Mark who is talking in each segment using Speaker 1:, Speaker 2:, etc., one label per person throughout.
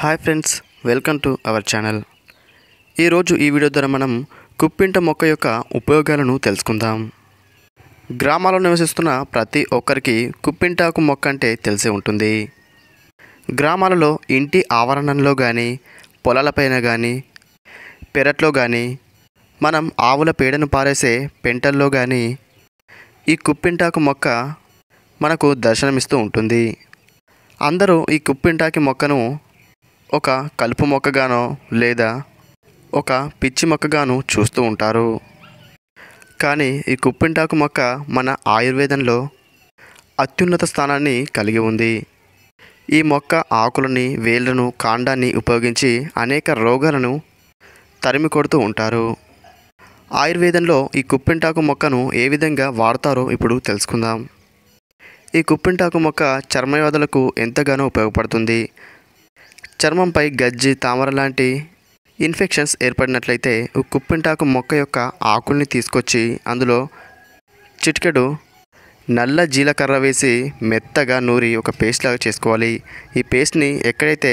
Speaker 1: hi friends welcome to our channel ఈరోజు ఈ video ద్వారా మనం కుప్పింట మొక్క యొక్క ఉపయోగాలను తెలుసుకుందాం గ్రామాల్లో నివసిస్తున్న ప్రతి ఒక్కరికి కుప్పింటాకు మొక్క అంటే తెలిసే ఉంటుంది గ్రామాలలో ఇంటి ఆవరణలో కానీ పొలాలపైన కానీ పెరట్లో కానీ మనం ఆవుల పేడను పారేసే పెంటల్లో కానీ ఈ కుప్పింటాకు మొక్క మనకు దర్శనమిస్తూ ఉంటుంది అందరూ ఈ కుప్పింటాకి మొక్కను ఒక కలుపు మొక్కగానో లేదా ఒక పిచ్చి మొక్కగాను చూస్తూ ఉంటారు కానీ ఈ కుప్పింటాకు మొక్క మన ఆయుర్వేదంలో అత్యున్నత స్థానాన్ని కలిగి ఉంది ఈ మొక్క ఆకులని వేళ్లను కాండాన్ని ఉపయోగించి అనేక రోగాలను తరిమి కొడుతూ ఉంటారు ఆయుర్వేదంలో ఈ కుప్పింటాకు మొక్కను ఏ విధంగా వాడతారో ఇప్పుడు తెలుసుకుందాం ఈ కుప్పింటాకు మొక్క చర్మవ్యాధులకు ఎంతగానో ఉపయోగపడుతుంది చర్మంపై గజ్జి తామర లాంటి ఇన్ఫెక్షన్స్ ఏర్పడినట్లయితే కుప్పింటాకు మొక్క యొక్క ఆకుల్ని తీసుకొచ్చి అందులో చిటికెడు నల్ల జీలకర్ర వేసి మెత్తగా నూరి ఒక పేస్ట్ లాగా చేసుకోవాలి ఈ పేస్ట్ని ఎక్కడైతే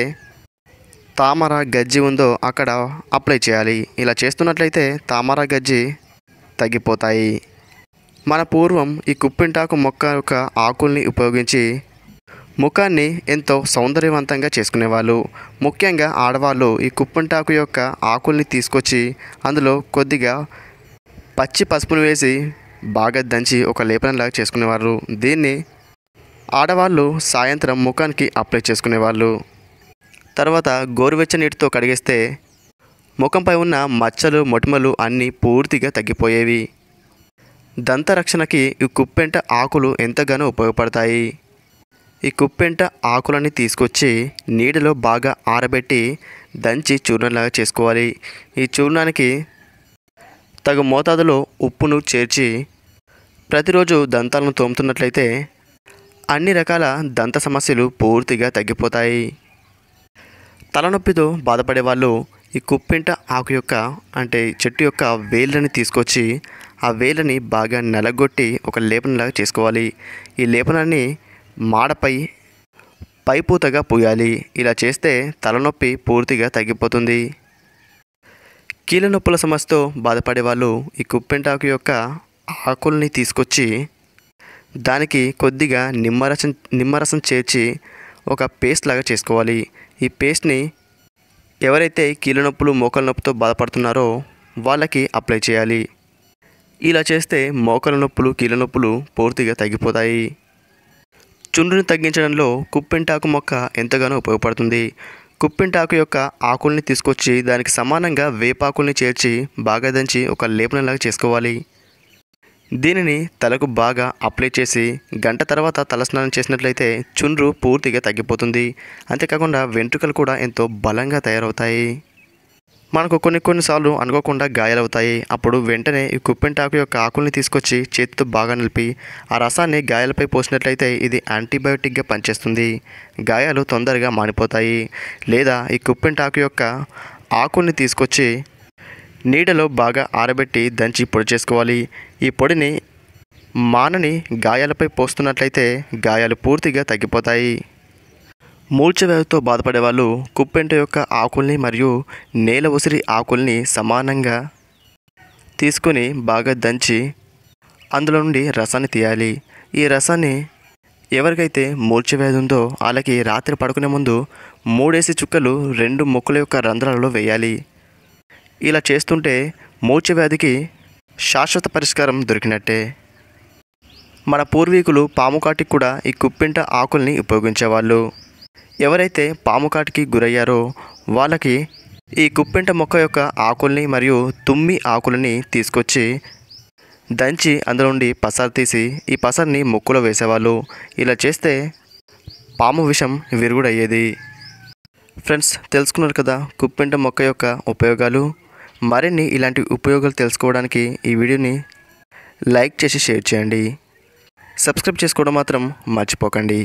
Speaker 1: తామర గజ్జి ఉందో అక్కడ అప్లై చేయాలి ఇలా చేస్తున్నట్లయితే తామర గజ్జి తగ్గిపోతాయి మన పూర్వం ఈ కుప్పింటాకు మొక్క యొక్క ఆకుల్ని ఉపయోగించి ముఖాన్ని ఎంతో సౌందర్యవంతంగా చేసుకునేవాళ్ళు ముఖ్యంగా ఆడవాళ్ళు ఈ కుప్పంటాకు యొక్క ఆకుల్ని తీసుకొచ్చి అందులో కొద్దిగా పచ్చి పసుపును వేసి బాగా దంచి ఒక లేపనంలాగా చేసుకునేవారు దీన్ని ఆడవాళ్ళు సాయంత్రం ముఖానికి అప్లై చేసుకునేవాళ్ళు తర్వాత గోరువెచ్చ నీటితో కడిగేస్తే ముఖంపై ఉన్న మచ్చలు మొటిమలు అన్నీ పూర్తిగా తగ్గిపోయేవి దంతరక్షణకి ఈ కుప్పెంట ఆకులు ఎంతగానో ఉపయోగపడతాయి ఈ కుప్పెంట ఆకులని తీసుకొచ్చి నీడలో బాగా ఆరబెట్టి దంచి చూర్ణంలాగా చేసుకోవాలి ఈ చూర్ణానికి తగు మోతాదులో ఉప్పును చేర్చి ప్రతిరోజు దంతాలను తోముతున్నట్లయితే అన్ని రకాల దంత సమస్యలు పూర్తిగా తగ్గిపోతాయి తలనొప్పితో బాధపడే వాళ్ళు ఈ కుప్పింట ఆకు యొక్క అంటే చెట్టు యొక్క వేళ్ళని తీసుకొచ్చి ఆ వేళ్ళని బాగా నలగొట్టి ఒక లేపనలాగా చేసుకోవాలి ఈ లేపనాన్ని మాడపై పైపూతగా పూయాలి ఇలా చేస్తే తలనొప్పి పూర్తిగా తగ్గిపోతుంది కీళ్ళ నొప్పుల సమస్యతో బాధపడే వాళ్ళు ఈ కుప్పెంటాకు యొక్క ఆకుల్ని తీసుకొచ్చి దానికి కొద్దిగా నిమ్మరసం నిమ్మరసం చేర్చి ఒక పేస్ట్ లాగా చేసుకోవాలి ఈ పేస్ట్ని ఎవరైతే కీళ్ళ నొప్పులు మోకల నొప్పితో బాధపడుతున్నారో వాళ్ళకి అప్లై చేయాలి ఇలా చేస్తే మోకల నొప్పులు కీళ్ళ నొప్పులు పూర్తిగా తగ్గిపోతాయి చుండ్రుని తగ్గించడంలో కుప్పింటాకు మొక్క ఎంతగానో ఉపయోగపడుతుంది కుప్పింటాకు యొక్క ఆకుల్ని తీసుకొచ్చి దానికి సమానంగా వేపాకుల్ని చేర్చి బాగా దంచి ఒక లేపనలాగా చేసుకోవాలి దీనిని తలకు బాగా అప్లై చేసి గంట తర్వాత తలస్నానం చేసినట్లయితే చుండ్రు పూర్తిగా తగ్గిపోతుంది అంతేకాకుండా వెంట్రుకలు కూడా ఎంతో బలంగా తయారవుతాయి మనకు కొన్ని కొన్నిసార్లు అనుకోకుండా గాయాలవుతాయి అప్పుడు వెంటనే ఈ కుప్పెంటాకు యొక్క ఆకుల్ని తీసుకొచ్చి చేతితో బాగా నిలిపి ఆ రసాన్ని గాయాలపై పోసినట్లయితే ఇది యాంటీబయోటిక్గా పనిచేస్తుంది గాయాలు తొందరగా మానిపోతాయి లేదా ఈ కుప్పెంటాకు యొక్క ఆకుల్ని తీసుకొచ్చి నీడలో బాగా ఆరబెట్టి దంచి పొడి చేసుకోవాలి ఈ పొడిని మానని గాయాలపై పోస్తున్నట్లయితే గాయాలు పూర్తిగా తగ్గిపోతాయి మూల్చవ్యాధితో బాధపడే వాళ్ళు కుప్పెంట యొక్క ఆకుల్ని మరియు నేల ఉసిరి ఆకుల్ని సమానంగా తీసుకుని బాగా దంచి అందులో నుండి రసాన్ని తీయాలి ఈ రసాన్ని ఎవరికైతే మూర్ఛవ్యాధి ఉందో వాళ్ళకి రాత్రి పడుకునే ముందు మూడేసి చుక్కలు రెండు మొక్కల యొక్క రంధ్రాలలో వేయాలి ఇలా చేస్తుంటే మూర్ఛవ్యాధికి శాశ్వత పరిష్కారం దొరికినట్టే మన పూర్వీకులు పాము కాటికి కూడా ఈ కుప్పింట ఆకుల్ని ఉపయోగించేవాళ్ళు ఎవరైతే పాము కాటికి గురయ్యారో వాళ్ళకి ఈ కుప్పింట మొక్క యొక్క ఆకుల్ని మరియు తుమ్మి ఆకులని తీసుకొచ్చి దంచి అందులో నుండి పసర్ తీసి ఈ పసర్ని ముక్కులో వేసేవాళ్ళు ఇలా చేస్తే పాము విషం విరుగుడయ్యేది ఫ్రెండ్స్ తెలుసుకున్నారు కదా కుప్పింట మొక్క యొక్క ఉపయోగాలు మరిన్ని ఇలాంటి ఉపయోగాలు తెలుసుకోవడానికి ఈ వీడియోని లైక్ చేసి షేర్ చేయండి సబ్స్క్రైబ్ చేసుకోవడం మాత్రం మర్చిపోకండి